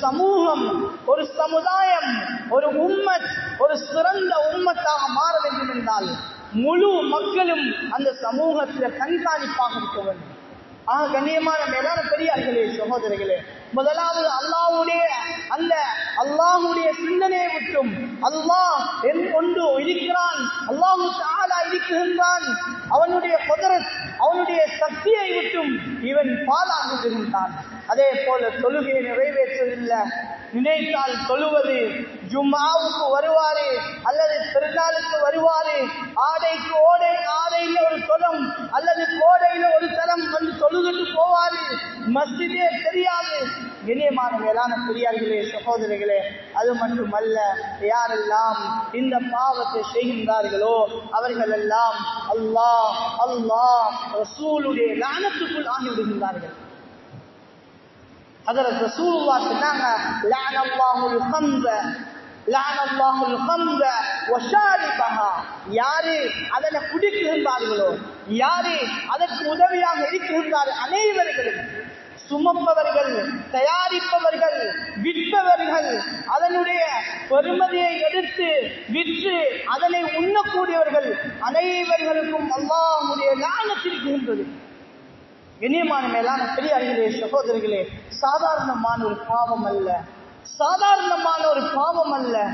சமூகம் ஒரு சமுதாயம் ஒரு உம்மத் ஒரு சிறந்த உம்மத்தாக மாற வேண்டும் என்றால் முழு மக்களும் அந்த சமூகத்தில் கண்காணிப்பாக இருக்க வேண்டும். ஆக கண்ணியமான எல்லாரும் பெரியார்களே சகோதரர்களே முதலாவது அல்லாவுடைய அந்த அல்லாஹுடைய சிந்தனையை விட்டும் அல்லாஹ் என் ஒன்று இருக்கிறான் அல்லாஹு தாலா இருக்குகின்றான் இவன் பாலாகுகின்றான் அதே போல தொழுகையை நிறைவேற்றவில்லை நினைத்தால் தொழுவது ஜும்மாவுக்கு வருவாரு அல்லது திருநாளுக்கு வருவாரு. ஆடைக்கு ஓடை ஆடையில ஒரு தொலம் அல்லது கோடையில ஒரு தரம் வந்து தொழுதுட்டு போவாரு. மஸ்ஜிதே தெரியாது. இனியமான மேலான பெரியார்களே சகோதரிகளே அது மட்டுமல்ல யாரெல்லாம் இந்த பாவத்தை செய்கின்றார்களோ அவர்கள் எல்லாம் அல்லாஹ் அல்லாஹ் ரசூலுடைய லானத்துக்குள் ஆகிவிடுகின்றார்கள். அதில் ரசூலுல்லாஹ் சொன்னாங்க லஅன அல்லாஹுல் கம்ஸ லஅன அல்லாஹுல் கம்ஸ வஷாரிபஹா. யாரு அதனை குடிக்கின்றார்களோ யாரு அதற்கு உதவியாக இருக்கின்றார் அனைவர்களும் சுமப்பவர்கள் தயாரிப்பவர்கள் விற்பவர்கள் அதனுடைய பெருமதியை எடுத்து விற்று அதனை உண்ணக்கூடியவர்கள் அனைவர்களுக்கும் அல்லாஹ்வுடைய லானத்திருக்கின்றது இனியமான மேலான பெரியார்களே சகோதரிகளே சாதாரணமான ஒரு பாவம் அல்ல. சாதாரணமான ஒரு பாவம் அல்ல.